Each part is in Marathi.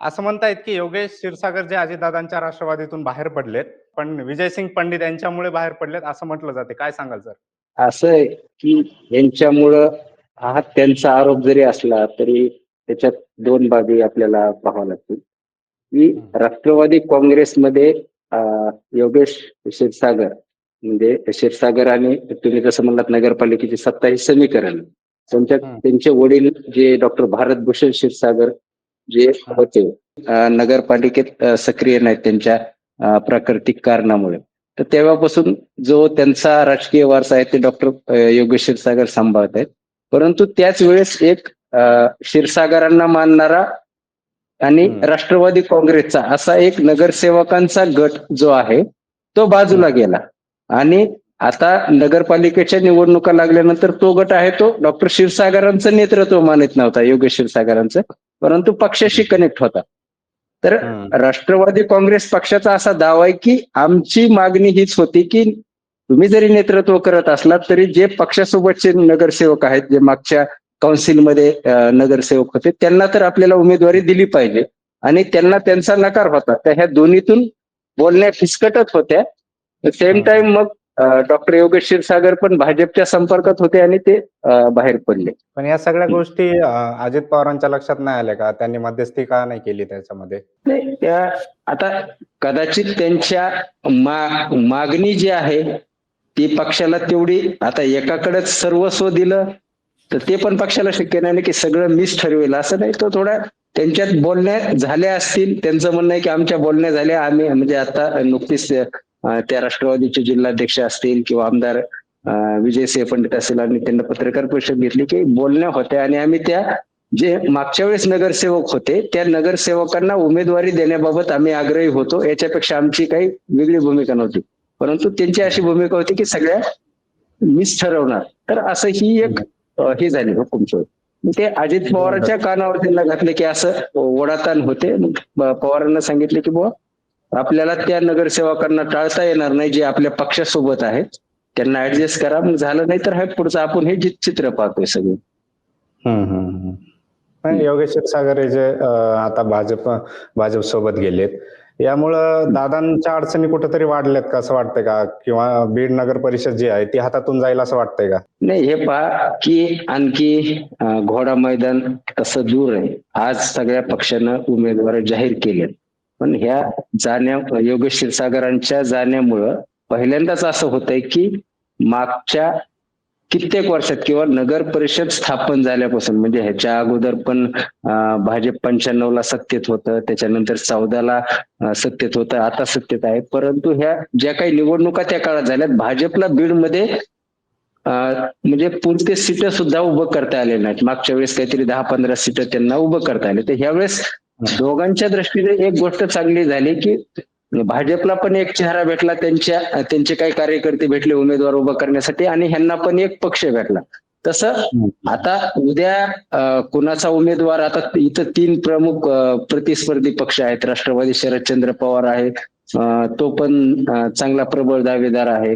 असं म्हणतायत की योगेश क्षीरसागर जे अजितदादांच्या राष्ट्रवादीतून बाहेर पडलेत पण विजयसिंग पंडित यांच्यामुळे बाहेर पडलेत असं म्हटलं जाते. काय सांगाल सर? असं आहे की यांच्यामुळं हा त्यांचा आरोप जरी असला तरी त्याच्यात दोन बाबी आपल्याला पाहाव्या लागतील. की राष्ट्रवादी काँग्रेसमध्ये योगेश क्षीरसागर म्हणजे क्षीरसागर आणि तुम्ही जसं म्हणलात नगरपालिकेची सत्ता ही समीकरण. त्यांच्या. त्यांचे वडील जे डॉक्टर भारत भूषण क्षीरसागर जे होते नगरपालिकेत सक्रिय नाहीत त्यांच्या प्राकृतिक कारणामुळे. तर तेव्हापासून जो त्यांचा राजकीय वारसा आहे ते डॉक्टर योगेश क्षीरसागर सांभाळत आहेत. परंतु त्याच वेळेस एक क्षीरसागरांना मानणारा आणि. राष्ट्रवादी काँग्रेसचा असा एक नगरसेवकांचा गट जो आहे तो बाजूला गेला. आणि आता नगरपालिकेच्या निवडणुका लागल्यानंतर तो गट आहे तो डॉक्टर क्षीरसागरांचं नेतृत्व मानित नव्हता योगेश क्षीरसागरांचं. परंतु पक्षाशी कनेक्ट होता. तर. राष्ट्रवादी काँग्रेस पक्षाचा असा दावा आहे की आमची मागणी हीच होती की तुम्ही जरी नेतृत्व करत असलात तरी जे पक्षासोबतचे नगरसेवक आहेत जे मागच्या काउन्सिलमध्ये नगरसेवक होते त्यांना तर आपल्याला उमेदवारी दिली पाहिजे. आणि त्यांना त्यांचा नकार होता. तर ह्या दोन्हीतून बोलण्या फिसकटत होत्या. सेम. टाइम मग डॉक्टर योगेश क्षीरसागर पण भाजपच्या संपर्कात होते आणि ते बाहेर पडले. पण या सगळ्या गोष्टी अजित पवारांच्या लक्षात नाही आल्या का? त्यांनी मध्यस्थी का नाही केली त्याच्यामध्ये? त्या आता कदाचित त्यांच्या मा मागणी जी आहे ती पक्षाला तेवढी आता एकाकडेच सर्वस्व दिलं तर ते पण पक्षाला शक्य नाही की सगळं मीच ठरवेल. असं नाही तो थोडा त्यांच्यात बोलण्या झाल्या असतील. त्यांचं म्हणणं आहे की आमच्या बोलण्या झाल्या आम्ही म्हणजे आता नुकतीच त्या राष्ट्रवादीचे जिल्हाध्यक्ष असतील किंवा आमदार विजय विजयसिंह पंडित असेल आणि त्यांना पत्रकार परिषद घेतली की बोलण्या होत्या आणि आम्ही त्या जे मागच्या वेळेस नगरसेवक होते त्या नगरसेवकांना उमेदवारी देण्याबाबत आम्ही आग्रही होतो. याच्यापेक्षा आमची काही वेगळी भूमिका नव्हती. परंतु त्यांची अशी भूमिका होती की सगळ्या मीच ठरवणार. तर असं ही एक हे झाली हुकुमशोध मग ते अजित पवारांच्या कानावर त्यांना घातले की असं ओढाताण होते. मग पवारांना सांगितले की बुवा आपल्याला त्या नगरसेवकांना टाळता येणार नाही जे आपल्या पक्षासोबत आहेत. त्यांना ऍडजस्ट करा. मग झालं नाही तर हे पुढचं आपण हे जि- चित्र पाहतोय सगळं. हम्म, हम्म, हम्म. पण योगेश क्षीरसागर हे जे आता भाजप भाजप सोबत गेलेत. यामुळं दादांच्या अडचणी कुठेतरी वाढल्यात का? असं वाटतंय का? किंवा बीड नगर परिषद जी आहे ती हातातून जाईल असं वाटतंय का? नाही हे पहा की आणखी घोडा मैदान तसं दूर आहे. आज सगळ्या पक्षानं उमेदवार जाहीर केले पण ह्या जाण्या योगेश क्षीरसागरांच्या जाण्यामुळं पहिल्यांदाच असं होतंय की मागच्या कित्येक वर्षात किंवा नगर परिषद स्थापन झाल्यापासून म्हणजे ह्याच्या अगोदर पण भाजप पंच्याण्णव ला सत्तेत होतं त्याच्यानंतर चौदाला सत्तेत होतं आता सत्तेत आहे. परंतु ह्या ज्या काही निवडणुका त्या काळात झाल्यात भाजपला बीडमध्ये म्हणजे पुरते सीट सुद्धा उभं करता आले नाहीत. मागच्या वेळेस काहीतरी दहा पंधरा सीट त्यांना उभं करता आले. तर ह्यावेळेस दोघांच्या दृष्टीने एक गोष्ट चांगली झाली की भाजपला पण एक चेहरा भेटला त्यांच्या त्यांचे काही कार्यकर्ते भेटले उमेदवार उभं करण्यासाठी आणि ह्यांना पण एक पक्ष भेटला. तसं आता उद्या कुणाचा उमेदवार आता इथं तीन प्रमुख प्रतिस्पर्धी पक्ष आहेत. राष्ट्रवादी शरदचंद्र पवार आहे तो पण चांगला प्रबळ दावेदार आहे.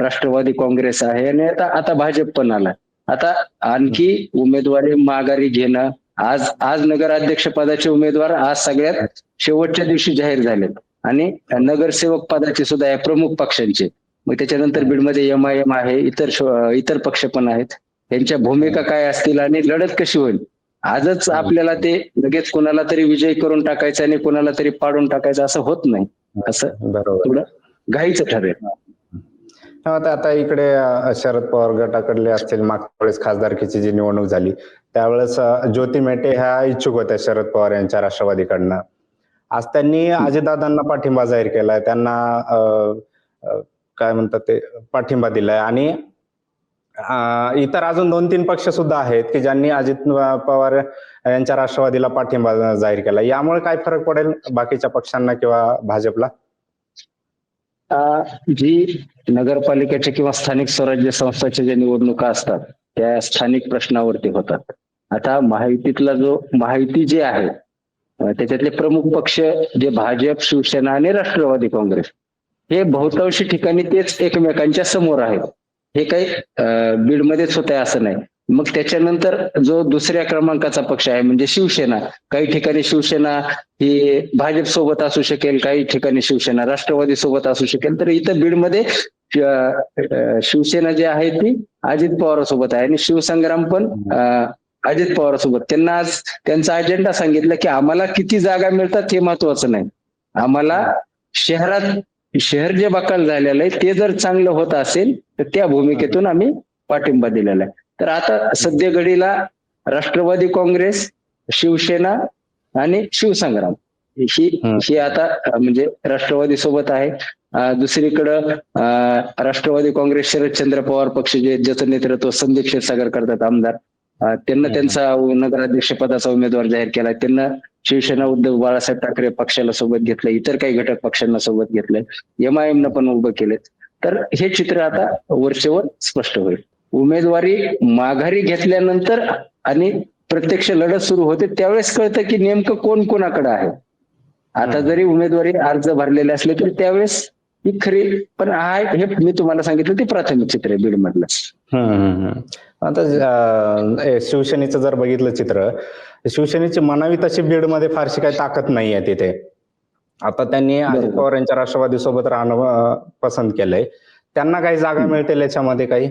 राष्ट्रवादी काँग्रेस आहे. आणि आता आता भाजप पण आला. आता आणखी उमेदवारी माघारी घेणं आज आज नगराध्यक्ष पदाचे उमेदवार आज सगळ्यात शेवटच्या दिवशी जाहीर झालेत. आणि नगरसेवक पदाचे सुद्धा या प्रमुख पक्षांचे. मग त्याच्यानंतर बीडमध्ये एम आय एम आहे इतर इतर पक्ष पण आहेत. यांच्या भूमिका काय असतील आणि लढत कशी होईल? आजच आपल्याला ते लगेच कोणाला तरी विजय करून टाकायचं आणि कोणाला तरी पाडून टाकायचं असं होत नाही. असं बरोबर. थोडं घाईचं ठरेल. आता इकडे शरद पवार गटाकडले असतील मागच्या वेळेस खासदारकीची जी निवडणूक झाली त्यावेळेस ज्योती मेटे ह्या इच्छुक होत्या शरद पवार यांच्या राष्ट्रवादीकडनं. आज त्यांनी अजितदादांना पाठिंबा जाहीर केलाय त्यांना काय म्हणतात ते पाठिंबा दिलाय आणि इतर अजून दोन तीन पक्ष सुद्धा आहेत की ज्यांनी अजित पवार यांच्या राष्ट्रवादीला पाठिंबा जाहीर केला यामुळे काय फरक पडेल बाकीच्या पक्षांना किंवा भाजपला? जी नगरपालिकेच्या किंवा स्थानिक स्वराज्य संस्थाच्या ज्या निवडणुका असतात त्या स्थानिक प्रश्नावरती होतात. आता महायुतीतला जो महायुती जे आहे त्याच्यातले प्रमुख पक्ष जे भाजप शिवसेना आणि राष्ट्रवादी काँग्रेस हे बहुतांशी ठिकाणी तेच एकमेकांच्या समोर आहेत. हे काही बीडमध्येच होत आहे असं नाही. मग त्याच्यानंतर जो दुसऱ्या क्रमांकाचा पक्ष आहे म्हणजे शिवसेना काही ठिकाणी शिवसेना ही भाजप सोबत असू शकेल काही ठिकाणी शिवसेना राष्ट्रवादी सोबत असू शकेल तर इथं बीडमध्ये शिवसेना जी आहे ती अजित पवारांसोबत आहे. आणि शिवसंग्राम पण अजित पवारांसोबत त्यांना आज त्यांचा अजेंडा सांगितलं की आम्हाला किती जागा मिळतात हे महत्वाचं नाही. आम्हाला शहरात शहर जे बकाल झालेलं आहे ते जर चांगलं होत असेल तर त्या भूमिकेतून आम्ही पाठिंबा दिलेला आहे. तर आता सध्या घडीला राष्ट्रवादी काँग्रेस शिवसेना आणि शिवसंग्राम ही. ही. आता म्हणजे राष्ट्रवादी सोबत आहे. दुसरीकडं राष्ट्रवादी काँग्रेस शरदचंद्र पवार पक्ष जे ज्याचं नेतृत्व संदीप क्षीरसागर करतात आमदार. त्यांना. त्यांचा नगराध्यक्ष पदाचा उमेदवार जाहीर केला. त्यांना शिवसेना उद्धव बाळासाहेब ठाकरे पक्षाला सोबत घेतलं. इतर काही घटक पक्षांना सोबत घेतलंय एमआयएम न पण उभं केलेत. तर हे चित्र आता वरचेवर स्पष्ट होईल. उमेदवारी माघारी घेतल्यानंतर आणि प्रत्यक्ष लढत सुरू होते त्यावेळेस कळतं की नेमकं कोण कोणाकडे आहे आता. जरी उमेदवारी अर्ज भरलेले असले तरी त्यावेळेस ही खरी पण हा हे मी तुम्हाला सांगितलं ते प्राथमिक चित्र आहे बीड मधलं. आता शिवसेनेचं जर बघितलं चित्र शिवसेनेची म्हणावी तशी बीडमध्ये फारशी काही ताकद नाही आहे तिथे आता त्यांनी अजित. पवार यांच्या राष्ट्रवादी सोबत राहणं पसंत केलंय त्यांना काही जागा. मिळतील याच्यामध्ये काही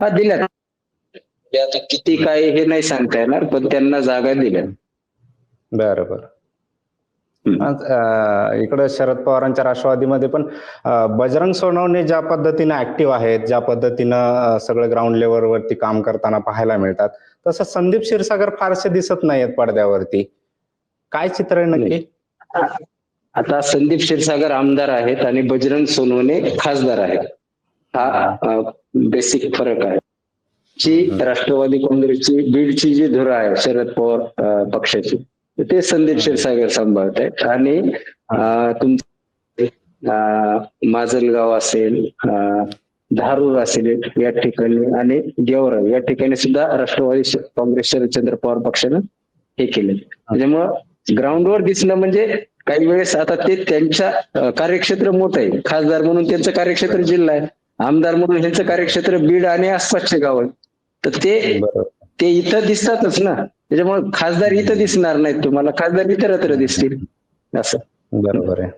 हा दिल्यात. म्हणजे आता किती काय हे नाही सांगता येणार पण त्यांना जागा दिल्या. बरं बरं. हम्म. आज, अं, इकडं शरद पवारांच्या राष्ट्रवादीमध्ये पण बजरंग सोनवणे ज्या पद्धतीनं ऍक्टिव्ह आहेत ज्या पद्धतीनं सगळं ग्राउंड लेवलवरती काम करताना पाहायला मिळतात तसं संदीप क्षीरसागर फारसे दिसत नाहीयेत पडद्यावरती. काय चित्र आहे नक्की? आता संदीप क्षीरसागर आमदार आहेत आणि बजरंग सोनवणे खासदार आहेत. हा बेसिक फरक आहे. जी राष्ट्रवादी काँग्रेसची बीडची जी धुरा आहे शरद पवार पक्षाची ते संदीप क्षीरसागर सांभाळत आहेत आणि तुमचं माजलगाव असेल धारूर असेल या ठिकाणी आणि गेवराई या ठिकाणी सुद्धा राष्ट्रवादी काँग्रेस शरदचंद्र पवार पक्षानं हे केले त्याच्यामुळं ग्राउंडवर दिसणं म्हणजे काही वेळेस आता ते त्यांच्या कार्यक्षेत्र मोठं आहे. खासदार म्हणून त्यांचं कार्यक्षेत्र जिल्हा आहे. आमदार म्हणून त्यांचं कार्यक्षेत्र बीड आणि आसपासचे गाव तर ते बरोबर. ते इथं दिसतातच ना. त्याच्यामुळे खासदार इथं दिसणार नाहीत तुम्हाला. खासदार इतरत्र दिसतील. असं. बरोबर आहे.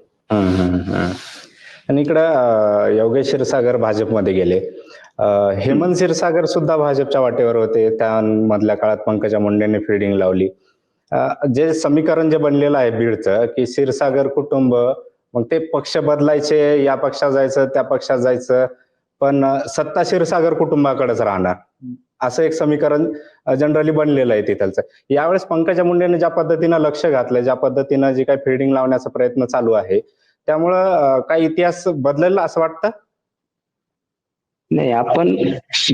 आणि इकडं योगेश क्षीरसागर भाजपमध्ये गेले. हेमंत क्षीरसागर सुद्धा भाजपच्या वाटेवर होते. त्या मधल्या काळात पंकजा मुंडेंनी फिल्डिंग लावली. जे समीकरण जे बनलेलं आहे बीडचं की क्षीरसागर कुटुंब मग ते पक्ष बदलायचे या पक्षात जायचं त्या पक्षात जायचं पण सत्ता क्षीरसागर कुटुंबाकडेच राहणार. असं एक समीकरण जनरली बनलेलं आहे तिथलचं. यावेळेस पंकजा मुंडेने ज्या पद्धतीनं लक्ष घातलं ज्या पद्धतीनं जी काही फिल्डिंग लावण्याचा प्रयत्न चालू आहे त्यामुळं काही इतिहास बदलेला असं वाटतं? नाही आपण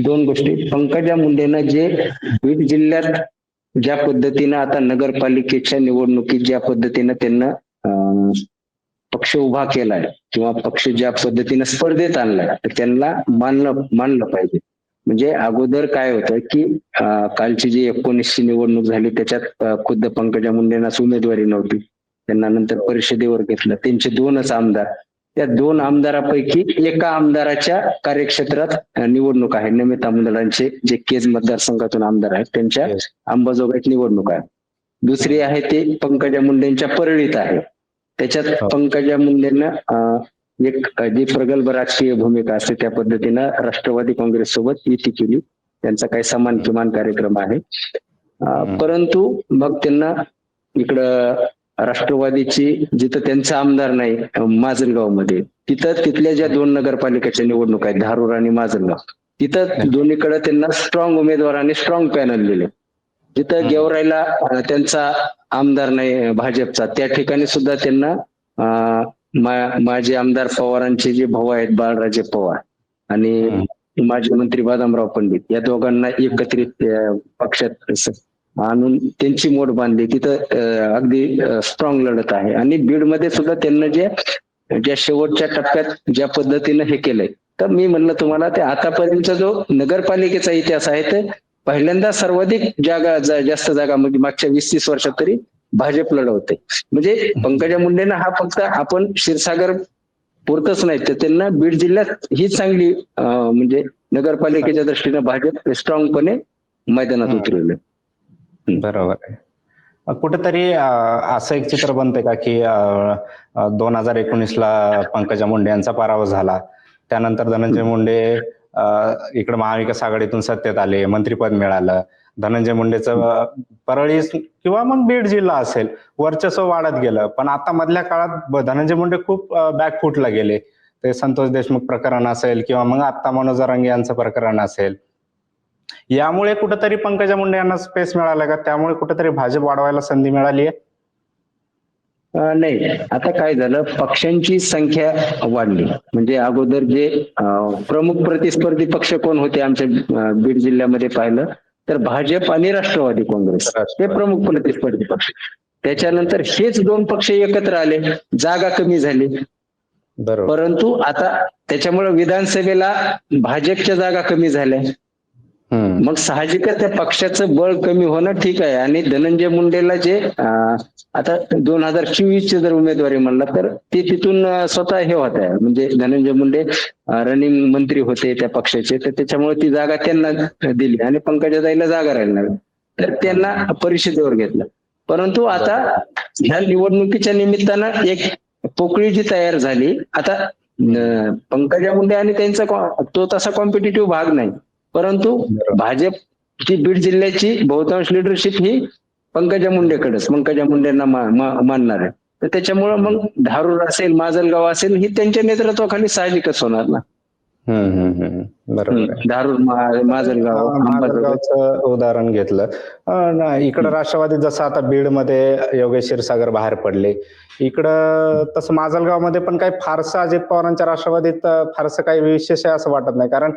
दोन गोष्टी. पंकजा मुंडेनं जे बीड जिल्ह्यात ज्या पद्धतीनं आता नगरपालिकेच्या निवडणुकीत ज्या पद्धतीनं त्यांना पक्ष उभा केलाय किंवा पक्ष ज्या पद्धतीनं स्पर्धेत आणलाय तर त्यांना मानलं मानलं पाहिजे. म्हणजे अगोदर काय होतं की कालची जी एकोणीसची निवडणूक झाली त्याच्यात खुद्द पंकजा मुंडेंनाच उमेदवारी नव्हती. त्यांना नंतर परिषदेवर घेतलं. त्यांचे दोनच आमदार. त्या दोन आमदारापैकी एका आमदाराच्या कार्यक्षेत्रात निवडणूक आहे. नमिता मुंदडांचे जे केज मतदारसंघातून आमदार आहेत त्यांच्या. अंबाजोगाईत निवडणूक आहे. दुसरी आहे ते पंकजा मुंडेंच्या परळीत आहे. त्याच्यात हो. पंकजा मुंडेंना एक जी प्रगल्भ राजकीय भूमिका असते त्या पद्धतीनं राष्ट्रवादी काँग्रेस सोबत युती केली. त्यांचा काही समान किमान कार्यक्रम आहे. परंतु मग त्यांना इकडं राष्ट्रवादीची जिथं त्यांचा आमदार नाही माजलगावमध्ये तिथं तिथल्या ज्या दोन नगरपालिकेच्या निवडणूक आहेत धारूर आणि माजलगाव तिथं दोन्हीकडे त्यांना स्ट्रॉंग उमेदवार आणि स्ट्रॉंग पॅनल दिले जिथं अं, त्यांचा आमदार नाही भाजपचा. त्या ठिकाणी सुद्धा त्यांना अं, मा- माजी आमदार पवारांचे जे भाऊ आहेत बाळराजे पवार आणि माजी मंत्री बादामराव पंडित या दोघांना एकत्रित पक्षात आणून त्यांची मोड बांधली. तिथं अगदी स्ट्रॉंग लढत आहे. आणि बीडमध्ये सुद्धा त्यांना जे ज्या शेवटच्या टप्प्यात ज्या पद्धतीनं हे केलंय. तर मी म्हणलं तुम्हाला ते आतापर्यंतचा जो नगरपालिकेचा इतिहास आहे ते पहिल्यांदा सर्वाधिक जागा जास्त जागा म्हणजे मागच्या वीस तीस वर्षात तरी भाजप लढवते. म्हणजे पंकजा मुंडेंना हा फक्त आपण क्षीरसागर पुरतच नाही तर त्यांना बीड जिल्ह्यात ही चांगली म्हणजे नगरपालिकेच्या दृष्टीनं भाजप स्ट्रॉंगपणे मैदानात. उतरवलं बरोबर आहे. कुठेतरी असं एक चित्र बनतंय का की दोन हजार एकोणीस ला पंकजा मुंडे यांचा पराभव झाला. त्यानंतर धनंजय मुंडे इकडे महाविकास आघाडीतून सत्तेत आले मंत्रीपद मिळालं धनंजय मुंडेचं परळी किंवा मग बीड जिल्हा असेल वर्चस्व वाढत गेलं. पण आता मधल्या काळात धनंजय मुंडे खूप बॅकफूटला गेले. ते संतोष देशमुख प्रकरण असेल किंवा मग आता मनोज रंगे यांचं प्रकरण असेल. यामुळे कुठेतरी पंकजा मुंडे यांना स्पेस मिळाला का? त्यामुळे कुठेतरी भाजप वाढवायला संधी मिळाली आहे नाही. आता काय झालं? पक्षांची संख्या वाढली. म्हणजे अगोदर जे प्रमुख प्रतिस्पर्धी पक्ष कोण होते आमच्या बीड जिल्ह्यामध्ये पाहिलं तर भाजप आणि राष्ट्रवादी काँग्रेस हे. प्रमुख प्रतिस्पर्धी पक्ष. त्याच्यानंतर हेच दोन पक्ष एकत्र आले. जागा कमी झाली. परंतु आता त्याच्यामुळे विधानसभेला भाजपच्या जागा कमी झाल्या. मग साहजिकच त्या पक्षाचं बळ कमी होणं ठीक आहे. आणि धनंजय मुंडेला जे आता दोन हजार चोवीस ची जर उमेदवारी म्हणला तर ते तिथून स्वतः हे होत आहे. म्हणजे धनंजय मुंडे रनिंग मंत्री होते त्या पक्षाचे. तर त्याच्यामुळे ती जागा त्यांना दिली आणि पंकजाताईला जागा राहिली नाही. तर त्यांना परिषदेवर घेतलं. परंतु आता ह्या निवडणुकीच्या निमित्तानं एक पोकळी जी तयार झाली आता पंकजा मुंडे आणि त्यांचा तो तसा कॉम्पिटेटिव्ह भाग नाही. परंतु. भाजप ची बीड जिल्ह्याची बहुतांश लिडरशिप ही पंकजा मुंडेकडेच पंकजा मुंडेंना मा- मा- मानणार. आहे तर त्याच्यामुळं मग धारूर असेल माजलगाव असेल ही त्यांच्या नेतृत्वाखाली साहजिकच होणार ना. हम्म, हम्म, हम्म. बरोबर आहे. धारूर माजलगाव उदाहरण घेतलं. इकडं राष्ट्रवादी जसं आता बीडमध्ये योगेश क्षीरसागर बाहेर पडले. इकडं तसं माजलगावमध्ये पण काही फारसं अजित पवारांच्या राष्ट्रवादीत फारसं काही विशेष आहे असं वाटत नाही. कारण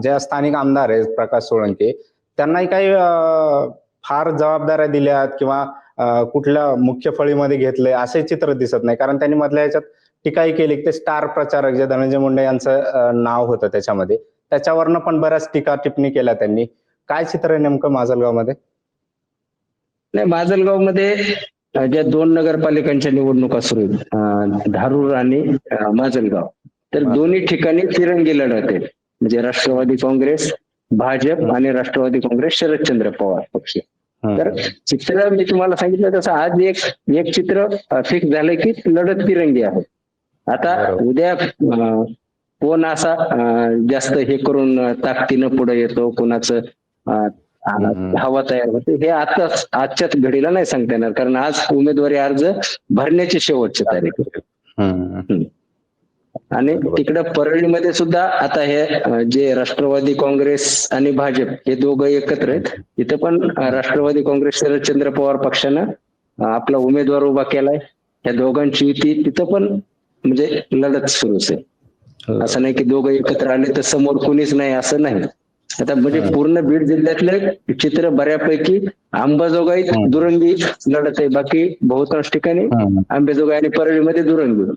ज्या स्थानिक आमदार आहेत प्रकाश सोळंके त्यांनाही काही फार जबाबदाऱ्या दिल्यात किंवा कुठल्या मुख्य फळीमध्ये घेतलंय असे चित्र दिसत नाही. कारण त्यांनी मधल्या ह्याच्यात टीकाही केली. ते स्टार प्रचारक जे धनंजय मुंडे यांचं नाव होतं त्याच्यामध्ये. त्याच्यावरनं पण बऱ्याच टीका टिप्पणी केल्या त्यांनी. काय चित्र आहे नेमकं माजलगावमध्ये? नाही माजलगावमध्ये ज्या दोन नगरपालिकांच्या निवडणुका सुरू आहेत धारूर आणि माजलगाव. तर दोन्ही ठिकाणी तिरंगी लढत आहे. म्हणजे राष्ट्रवादी काँग्रेस भाजप आणि राष्ट्रवादी काँग्रेस शरदचंद्र पवार पक्ष. तर चित्र मी तुम्हाला सांगितलं तसं आज एक एक चित्र फिक्स झालंय की लढत तिरंगी आहे आता. उद्या कोण असा जास्त हे करून ताकदीनं पुढे येतो कोणाचं. हवा तयार होते हे आता आजच्याच घडीला नाही सांगता येणार कारण आज उमेदवारी अर्ज भरण्याची शेवटची तारीख. आणि. तिकडं परळीमध्ये सुद्धा आता हे जे राष्ट्रवादी काँग्रेस आणि भाजप हे दोघं एकत्र आहेत तिथं पण राष्ट्रवादी काँग्रेस शरदचंद्र पवार पक्षानं आपला उमेदवार उभा केलाय या दोघांची युती तिथं पण म्हणजे लढत सुरूच आहे असं नाही की दोघं एकत्र आले तर समोर कोणीच नाही असं नाही आता म्हणजे हम्म. पूर्ण बीड जिल्ह्यातलं चित्र बऱ्यापैकी अंबाजोगाई हम्म. दुरंगी लढत आहे बाकी बहुतांश ठिकाणी हम्म. आंबेजोगाई आणि परळीमध्ये दुरंगी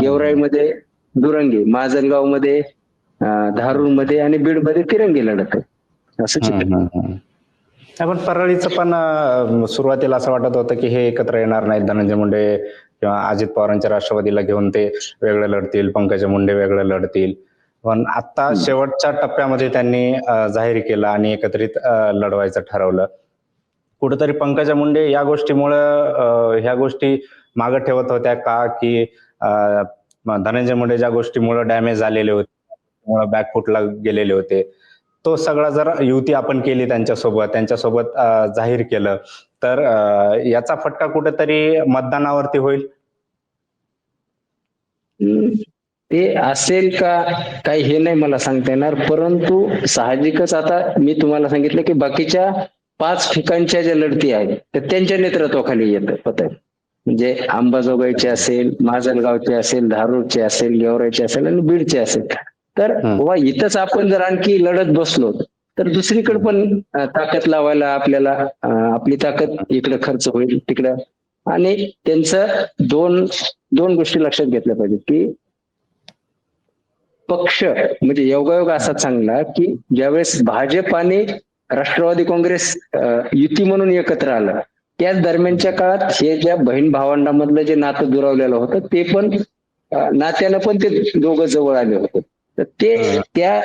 गेवराईमध्ये दुरंगी माजलगावमध्ये धारूरमध्ये आणि बीडमध्ये तिरंगी लढत आहे असं चित्र. आपण परळीचं पण सुरुवातीला असं वाटत होतं की हे एकत्र येणार नाहीत. धनंजय मुंडे किंवा अजित पवारांच्या राष्ट्रवादीला घेऊन ते वेगळं लढतील पंकजा मुंडे वेगळं लढतील. पण आता शेवटच्या टप्प्यामध्ये त्यांनी जाहीर केलं आणि एकत्रित लढवायचं ठरवलं. कुठेतरी पंकजा मुंडे या गोष्टीमुळं ह्या गोष्टी मागं ठेवत होत्या का की धनंजय मुंडे ज्या गोष्टीमुळे डॅमेज झालेले होते बॅकफुटला गेलेले होते. तो सगळा जर युती आपण केली त्यांच्यासोबत त्यांच्यासोबत जाहीर केलं तर याचा फटका कुठेतरी मतदानावरती होईल? ते असेल का काही हे नाही मला सांगता येणार परंतु साहजिकच आता मी तुम्हाला सांगितलं की बाकीच्या पाच ठिकाणच्या ज्या लढती आहेत तर त्यांच्या नेतृत्वाखाली येत होत म्हणजे अंबाजोगाईचे असेल माजलगावचे असेल धारूरचे असेल गेवराईचे असेल आणि बीडचे असेल तर. वा इथंच आपण जर आणखी लढत बसलो तर दुसरीकडे पण ताकद लावायला आपल्याला आपली ताकद इकडे खर्च होईल तिकडं आणि त्यांचं दोन दोन गोष्टी लक्षात घेतल्या पाहिजेत की पक्ष म्हणजे योगायोग असा चांगला की ज्यावेळेस भाजप आणि राष्ट्रवादी काँग्रेस युती म्हणून एकत्र आलं त्याच दरम्यानच्या काळात हे ज्या बहीण भावंडामधलं जे नातं दुरावलेलं होतं ते पण अं, नात्यानं पण ते दोघं जवळ आले होते तर ते. त्या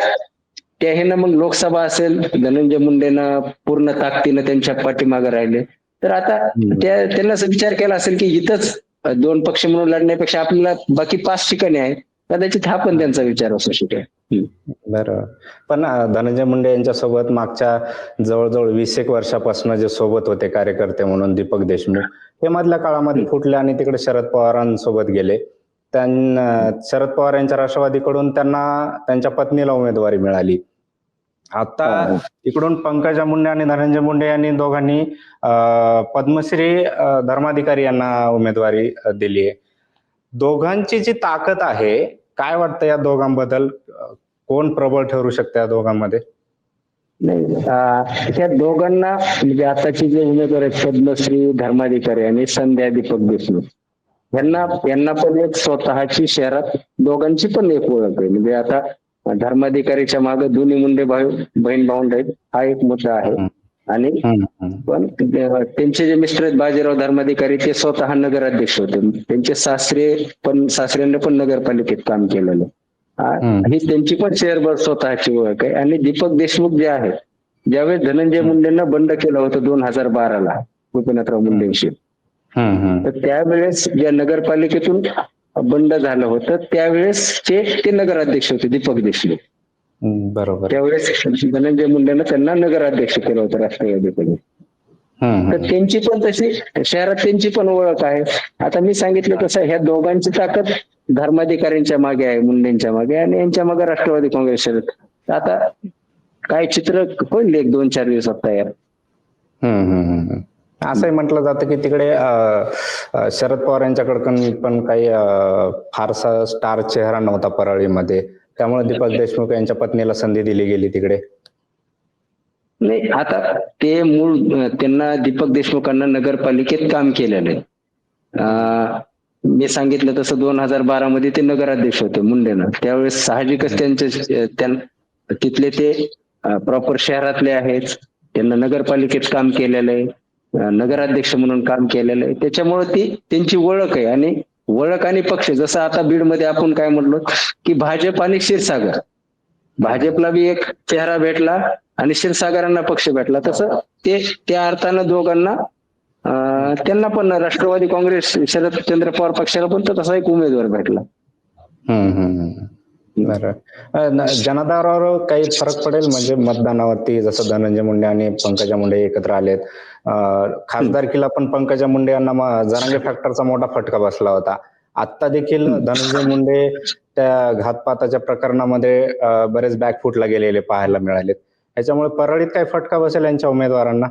त्या ह्यानं मग लोकसभा असेल धनंजय मुंडेनं पूर्ण ताकदीनं त्यांच्या पाठीमागे राहिले तर आता. त्या त्यांना असं विचार केला असेल की इथंच दोन पक्ष म्हणून लढण्यापेक्षा आपल्याला बाकी पाच ठिकाणी आहे कदाचित हा पण त्यांचा विचार असू शकेल. बरोबर पण धनंजय मुंडे यांच्यासोबत मागच्या जवळजवळ वीस एक वर्षापासून जे सोबत होते कार्यकर्ते म्हणून दीपक देशमुख हे मधल्या काळामध्ये फुटले आणि तिकडे शरद पवारांसोबत गेले. त्यांना शरद पवार यांच्या राष्ट्रवादीकडून त्यांना त्यांच्या पत्नीला उमेदवारी मिळाली. आता इकडून पंकजा मुंडे आणि धनंजय मुंडे यांनी दोघांनी अं, पद्मश्री धर्माधिकारी यांना उमेदवारी दिली आहे दोघांची जी ताकद आहे काय वाटतं या दोघांबद्दल? कोण प्रबळ ठरू शकतं या दोघांमध्ये? नाही त्या दोघांना म्हणजे आताचे जे उमेदवार आहेत पद्मश्री धर्माधिकारी आणि संध्या दीपक देशमुख यांना यांना पण एक स्वतःची शहरात दोघांची पण एक ओळख आहे. म्हणजे आता धर्माधिकारीच्या मागे दोन्ही मुंडे भाऊ बहीण भाऊंड आहेत. हा एक मुद्दा आहे. आणि. पण त्यांचे जे मिस्टर आहेत बाजीराव धर्माधिकारी ते स्वतः नगराध्यक्ष होते. त्यांचे सासरे पण सासऱ्यांनी पण नगरपालिकेत काम केलेलं. ही त्यांची पण शेअरभर स्वतःची ओळख आहे. आणि दीपक देशमुख जे आहेत ज्यावेळेस धनंजय मुंडेंना बंड केलं होतं दोन हजार बाराला गोपीनाथराव मुंडेंशी. तर त्यावेळेस ज्या नगरपालिकेतून बंड झालं होतं त्यावेळेसचे ते नगराध्यक्ष होते दीपक देशमुख. बरोबर. त्यावेळेस धनंजय मुंडेनं त्यांना नगराध्यक्ष केलं होतं राष्ट्रवादीकडे तर. त्यांची पण तशी शहरात त्यांची पण ओळख आहे. आता मी सांगितलं तसं ह्या दोघांची ताकद धर्माधिकाऱ्यांच्या मागे आहे मुंडेंच्या मागे आणि यांच्या मागे राष्ट्रवादी काँग्रेस आता काय चित्र होईल एक दोन चार दिवसात तयार. असंही म्हटलं जातं की तिकडे शरद पवार यांच्याकडे पण काही फारसा स्टार चेहरा नव्हता परळीमध्ये. त्यामुळे दीपक देशमुख यांच्या पत्नीला संधी दिली गेली तिकडे. नाही आता ते मूळ त्यांना दीपक देशमुखांना नगरपालिकेत काम केलेलं आहे. अं, मी सांगितलं तसं दोन हजार बारा मध्ये ते नगराध्यक्ष होते मुंडेनं. त्यावेळेस साहजिकच त्यांचे तिथले ते प्रॉपर शहरातले आहेत. त्यांना नगरपालिकेत काम केलेलं आहे. नगराध्यक्ष म्हणून काम केलेलं आहे. त्याच्यामुळे ती त्यांची ओळख आहे. आणि वळख आणि पक्ष जसं आता बीडमध्ये आपण काय म्हणलो की भाजप आणि क्षीरसागर. भाजपला बी एक चेहरा भेटला आणि क्षीरसागरांना पक्ष भेटला. तसं ते त्या अर्थानं दोघांना त्यांना पण राष्ट्रवादी काँग्रेस शरदचंद्र पवार पक्षाला पण तसा एक उमेदवार भेटला. बरं. जनाधारावर काही फरक पडेल? म्हणजे मतदानावरती जसं धनंजय मुंडे आणि पंकजा मुंडे एकत्र आलेत. खासदारकीला पण पंकजा मुंडे यांना जरांगे फॅक्टरचा मोठा फटका बसला होता. आता देखील धनंजय मुंडे त्या घातपाताच्या प्रकरणामध्ये बरेच बॅकफुटला गेलेले पाहायला मिळालेत. याच्यामुळे परळीत काय फटका बसेल यांच्या उमेदवारांना?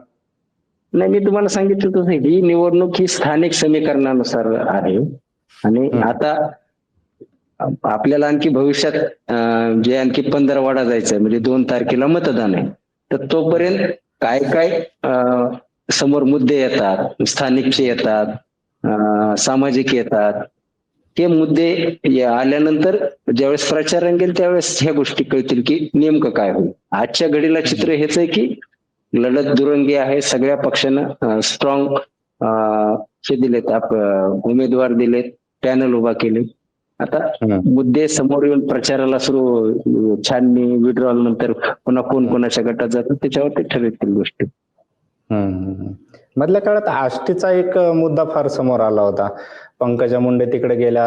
नाही मी तुम्हाला सांगितलं तसं ही निवडणूक ही स्थानिक समीकरणानुसार आहे. आणि. आता आपल्याला आणखी भविष्यात जे आणखी पंधरा वाडा जायचंय म्हणजे दोन तारखेला मतदान आहे. तर तोपर्यंत काय काय समोर मुद्दे येतात स्थानिकचे येतात सामाजिक येतात हे मुद्दे आल्यानंतर ज्यावेळेस प्रचार रंगेल त्यावेळेस ह्या गोष्टी कळतील की नेमकं काय होईल. आजच्या घडीला चित्र हेच आहे की लढत दुरंगी आहे सगळ्या पक्षानं स्ट्रॉंग हे दिलेत आप उमेदवार दिलेत पॅनल उभा केले आता. मुद्दे समोर येऊन प्रचाराला सुरू छाननी विड्रॉल नंतर पुन्हा कोण कोणाच्या गटात जातात त्याच्यावरती ठरवतील गोष्टी. मधल्या काळात आष्टीचा एक मुद्दा फार समोर आला होता पंकजा मुंडे तिकडे गेल्या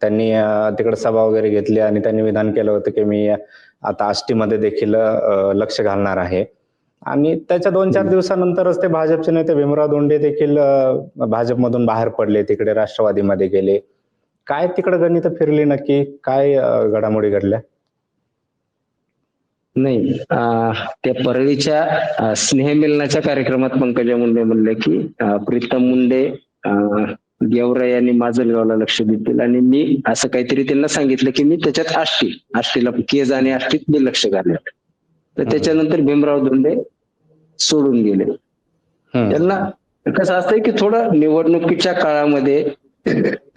त्यांनी तिकडे सभा वगैरे घेतली आणि त्यांनी विधान केलं होतं की मी आता आष्टीमध्ये देखील लक्ष घालणार आहे आणि त्याच्या दोन चार. दिवसानंतरच ते भाजपचे नेते भीमराव दोंडे देखील भाजपमधून बाहेर पडले तिकडे राष्ट्रवादीमध्ये गेले काय तिकडे गणित फिरली नक्की? काय घडामोडी घडल्या? नाही त्या परळीच्या स्नेहमिलनाच्या कार्यक्रमात पंकजा मुंडे म्हणले की प्रीतम मुंडे गेवराई आणि माजलगावला लक्ष देतील. आणि मी असं काहीतरी त्यांना सांगितलं की मी त्याच्यात आष्टी आष्टीला केज आणि आष्टीत मी लक्ष घालणार तर त्याच्यानंतर भीमराव दोंडे सोडून गेले. त्यांना कसं असतंय की थोडं निवडणुकीच्या काळामध्ये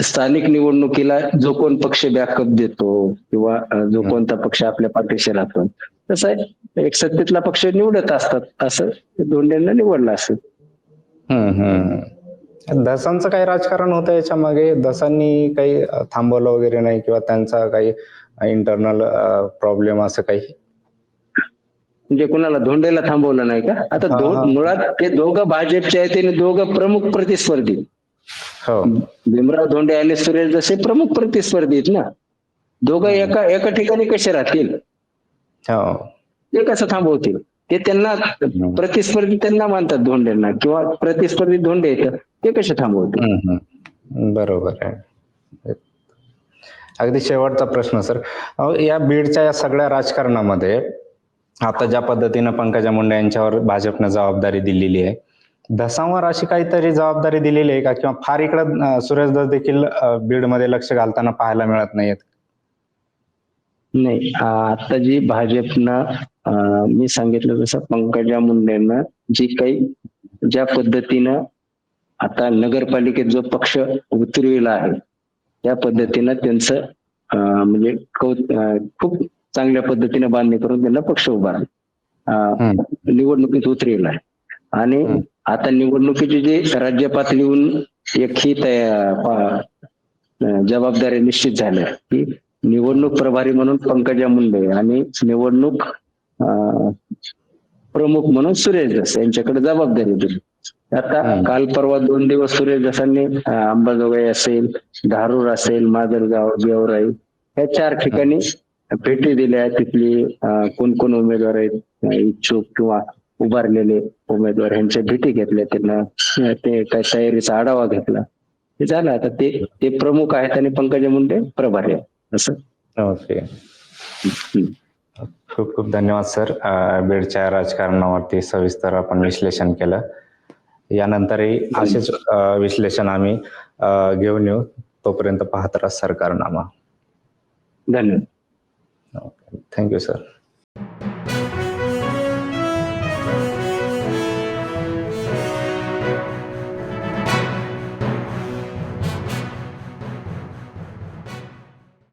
स्थानिक निवडणुकीला जो कोण पक्ष बॅकअप देतो किंवा जो कोणता पक्ष आपल्या पाठीशी राहतो तसं आहे एक सत्तेतला पक्ष निवडत असतात असं दोंडेंना निवडलं हम्म. धसांचं काही राजकारण होतं याच्या मागे? धसांनी काही थांबवलं वगैरे नाही किंवा त्यांचा काही इंटरनल प्रॉब्लेम असं काही? म्हणजे कुणाला धोंडेला थांबवलं नाही का? आता. मुळात ते दोघं भाजपचे आहेत आणि दोघं प्रमुख प्रतिस्पर्धी. भीमराव धोंडे आणि सुरेश जसे प्रमुख प्रतिस्पर्धी आहेत ना दोघं एका एका ठिकाणी कसे राहतील? हो. ते कसं थांबवतील? ते त्यांना प्रतिस्पर्धी त्यांना मानतात धोंडेंना किंवा प्रतिस्पर्धी धोंडे आहेत ते कसे थांबवतील. बरोबर आहे. अगदी शेवटचा प्रश्न सर. या बीडच्या या सगळ्या राजकारणामध्ये आता ज्या पद्धतीनं पंकजा मुंडे यांच्यावर भाजपनं जबाबदारी दिलेली आहे धसावर अशी काहीतरी जबाबदारी दिलेली आहे का किंवा फार इकडं सुरेश दस देखील बीडमध्ये लक्ष घालताना पाहायला मिळत नाहीयेत नाही आता जी भाजपनं मी सांगितलं तसं पंकजा मुंडेंना जी काही ज्या पद्धतीनं आता नगरपालिकेत जो पक्ष उतरविला आहे त्या पद्धतीनं त्यांचं अं, म्हणजे खूप चांगल्या पद्धतीने बांधणी करून त्यांना पक्ष उभारला. निवडणुकीत उतरविला आहे आणि. आता निवडणुकीची जी राज्य पातळीहून एक ही जबाबदारी निश्चित झाल्या की निवडणूक प्रभारी म्हणून पंकजा मुंडे आणि निवडणूक प्रमुख म्हणून सुरेश दस यांच्याकडे जबाबदारी दिली आता. काल परवा दोन दिवस सुरेश दसांनी अंबाजोगाई असेल धारूर असेल माजलगाव गेवराई या चार ठिकाणी भेटी दिल्या तिथली कोण कोण उमेदवार आहेत इच्छुक किंवा उभारलेले उमेदवार यांच्या भेटी घेतल्या त्यांना. ते काय तयारीचा आढावा घेतला. हे झालं आता. ते ते प्रमुख आहेत आणि पंकजा मुंडे प्रभारी आहेत. असं. हम्म. खूप खूप धन्यवाद सर. बीडच्या राजकारणावरती सविस्तर आपण विश्लेषण केलं. यानंतरही असेच विश्लेषण आम्ही घेऊन येऊ. तोपर्यंत पाहत राहा सरकारनामा. धन्यवाद. Thank you sir.